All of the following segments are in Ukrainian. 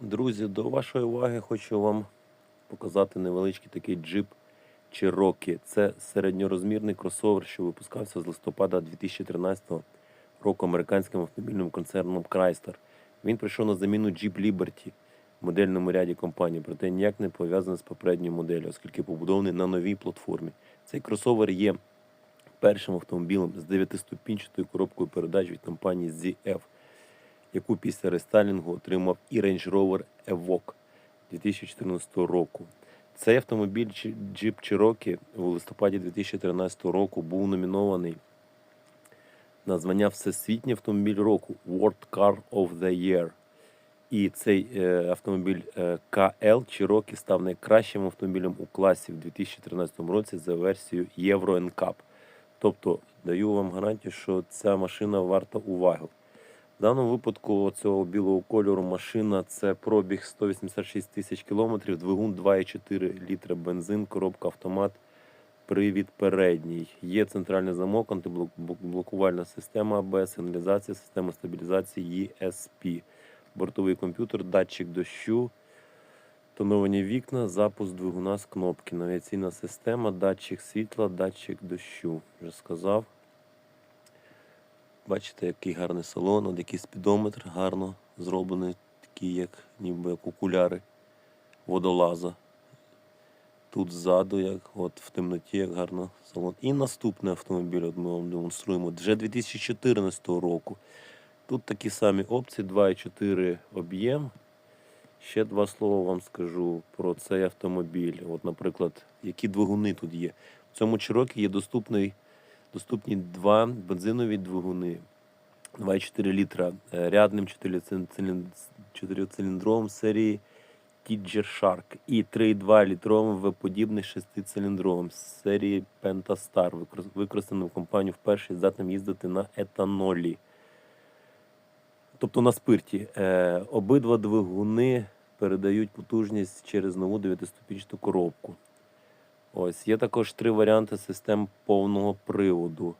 Друзі, до вашої уваги хочу вам показати невеличкий такий джип Cherokee. Це середньорозмірний кросовер, що випускався з листопада 2013 року американським автомобільним концерном Chrysler. Він прийшов на заміну Jeep Liberty в модельному ряді компанії, проте ніяк не пов'язаний з попередньою моделлю, оскільки побудований на новій платформі. Цей кросовер є першим автомобілем з 9-ступінчатою коробкою передач від компанії ZF яку після рестайлінгу отримав і Range Rover Evoque 2014 року. Цей автомобіль Jeep Cherokee у листопаді 2013 року був номінований на звання Всесвітній автомобіль року World Car of the Year. І цей е, автомобіль е, KL Cherokee став найкращим автомобілем у класі в 2013 році за версією Euro NCAP. Тобто даю вам гарантію, що ця машина варта уваги. В даному випадку цього білого кольору машина це пробіг 186 тисяч кілометрів, двигун 2,4 літра бензин, коробка автомат, привід передній. Є центральний замок, антиблокувальна система АБС, сигналізація, система стабілізації ESP, бортовий комп'ютер, датчик дощу, тоновані вікна, запуск двигуна з кнопки, навігаційна система, датчик світла, датчик дощу. Вже сказав. Бачите, який гарний салон, от який спідометр гарно зроблений, такий, як ніби як окуляри водолаза. Тут ззаду, як от в темноті, як гарно салон. І наступний автомобіль, от ми вам демонструємо, вже 2014 року. Тут такі самі опції, 2,4 об'єм. Ще два слова вам скажу про цей автомобіль. От, наприклад, які двигуни тут є. В цьому Cherokee є доступний доступні два бензинові двигуни 2,4 літра е, рядним 4-циліндровим серії Tidger Shark і 3,2 літровим V-подібний 6-циліндровим з серії Pentastar, викор- використаним компанією вперше здатним їздити на етанолі. Тобто на спирті. Е, обидва двигуни передають потужність через нову 9-ступінчату коробку. Ось є також три варіанти систем повного приводу.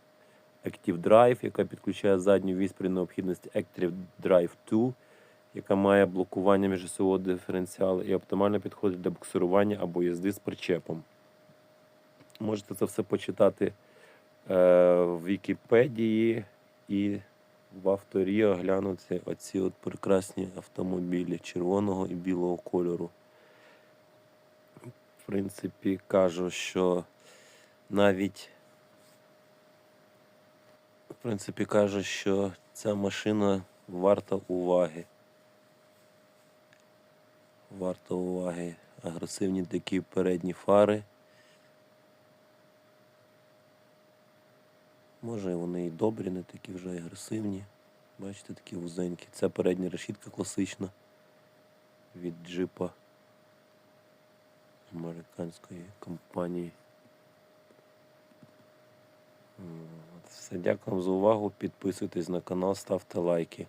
Active Drive, яка підключає задню вісь при необхідності Active Drive 2, яка має блокування міжосового диференціалу і оптимально підходить для буксирування або їзди з причепом. Можете це все почитати е, в Вікіпедії і в авторі оглянути оці от прекрасні автомобілі червоного і білого кольору в принципі, кажу, що навіть в принципі кажу, що ця машина варта уваги. Варта уваги. Агресивні такі передні фари. Може вони і добрі, не такі вже агресивні. Бачите, такі вузенькі. Це передня решітка класична від джипа американської компанії. Все, дякую вам за увагу. Підписуйтесь на канал, ставте лайки.